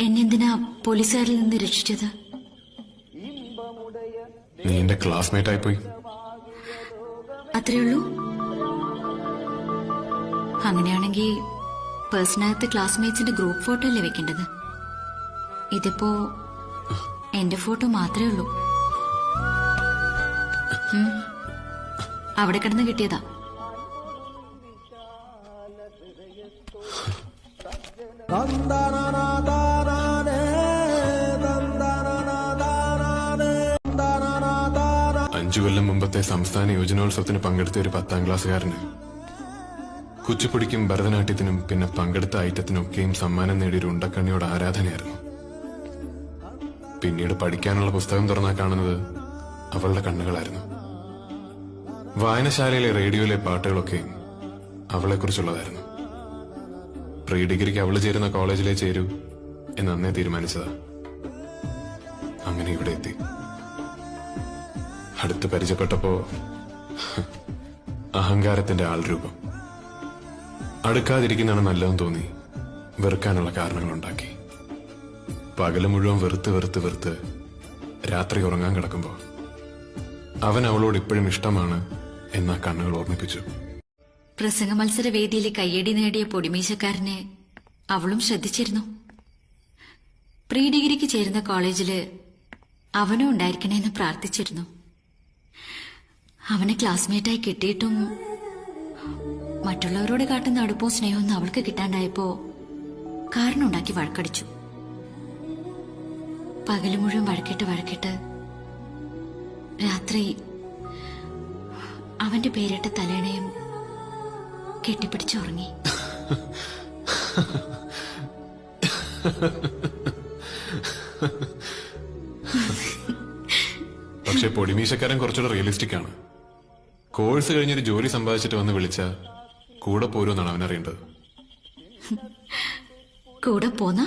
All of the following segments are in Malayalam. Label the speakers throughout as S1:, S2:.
S1: എന്നെന്തിനാ പോലീസുകാരിൽ നിന്ന് രക്ഷിച്ചത്?
S2: നീ എന്റെ ക്ലാസ്മേറ്റ് ആയിപ്പോയി.
S1: അത്രേ ഉള്ളൂ അങ്ങനെയാണെങ്കിൽ പേഴ്സണകത്ത് ക്ലാസ്മേറ്റ്സിന്റെ ഗ്രൂപ്പ് ഫോട്ടോ അല്ലേ വെക്കേണ്ടത്? ഇതിപ്പോ എന്റെ ഫോട്ടോ മാത്രമേ ഉള്ളൂ. അവിടെ കിടന്ന് കിട്ടിയതാ.
S2: അഞ്ചു കൊല്ലം മുമ്പത്തെ സംസ്ഥാന യുവജനോത്സവത്തിന് പങ്കെടുത്ത ഒരു പത്താം ക്ലാസ്സുകാരന്. കുച്ചിപ്പുടിക്കും ഭരതനാട്യത്തിനും പിന്നെ പങ്കെടുത്ത ഐറ്റത്തിനൊക്കെയും സമ്മാനം നേടിയൊരു ഉണ്ടക്കണ്ണിയോട് ആരാധനയായിരുന്നു. പിന്നീട് പഠിക്കാനുള്ള പുസ്തകം തുറന്നാ കാണുന്നത് അവളുടെ കണ്ണുകളായിരുന്നു. വായനശാലയിലെ റേഡിയോയിലെ പാട്ടുകളൊക്കെ അവളെക്കുറിച്ചുള്ളതായിരുന്നു. പ്രീ ഡിഗ്രിക്ക് അവൾ ചേരുന്ന കോളേജിലെ ചേരൂ എന്ന് അന്നേ തീരുമാനിച്ചതാ. അങ്ങനെ ഇവിടെ എത്തി. അടുത്ത് പരിചയപ്പെട്ടപ്പോ അഹങ്കാരത്തിന്റെ ആൾ രൂപം. അടുക്കാതിരിക്കുന്നതാണ് നല്ലതെന്ന് തോന്നി. വെറുക്കാനുള്ള കാരണങ്ങളുണ്ടാക്കി. പകൽ മുഴുവൻ വെറുത്ത് വെറുത്ത് വെറുത്ത് രാത്രി ഉറങ്ങാൻ കിടക്കുമ്പോൾ അവൻ അവളോട് ഇപ്പോഴും ഇഷ്ടമാണ് എന്നാ കണ്ണുകൾ ഓർമ്മിപ്പിച്ചു.
S1: പ്രസംഗ മത്സര വേദിയിൽ കയ്യടി നേടിയ പൊടിമീശക്കാരനെ അവളും ശ്രദ്ധിച്ചിരുന്നു. പ്രീ ഡിഗ്രിക്ക് ചേരുന്ന കോളേജിൽ അവനും ഉണ്ടായിരിക്കണേന്ന് പ്രാർത്ഥിച്ചിരുന്നു. അവനെ ക്ലാസ്മേറ്റായി കിട്ടിയിട്ടും മറ്റുള്ളവരോട് കാട്ടുന്ന അടുപ്പവും സ്നേഹവും അവൾക്ക് കിട്ടാണ്ടായപ്പോ കാരണമുണ്ടാക്കി വഴക്കടിച്ചു. പകൽ മുഴുവൻ വഴക്കിട്ട് വഴക്കിട്ട് രാത്രി അവന്റെ പേരിട്ട തലേണയും കെട്ടിപ്പിടിച്ചുറങ്ങി
S2: പക്ഷെ പൊടിമീശക്കാരൻ കുറച്ചുകൂടെ റിയലിസ്റ്റിക് ആണ്. കോഴ്സ് കഴിഞ്ഞൊരു ജോലി സമ്പാദിച്ചിട്ട് വന്ന് വിളിച്ച കൂടെ പോരുമെന്നാണ് അവനറിയേണ്ടത്.
S1: കൂടെ പോന്ന?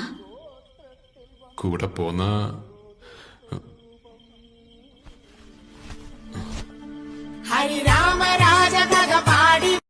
S2: കൂടെ പോന്ന? ഹരിരാ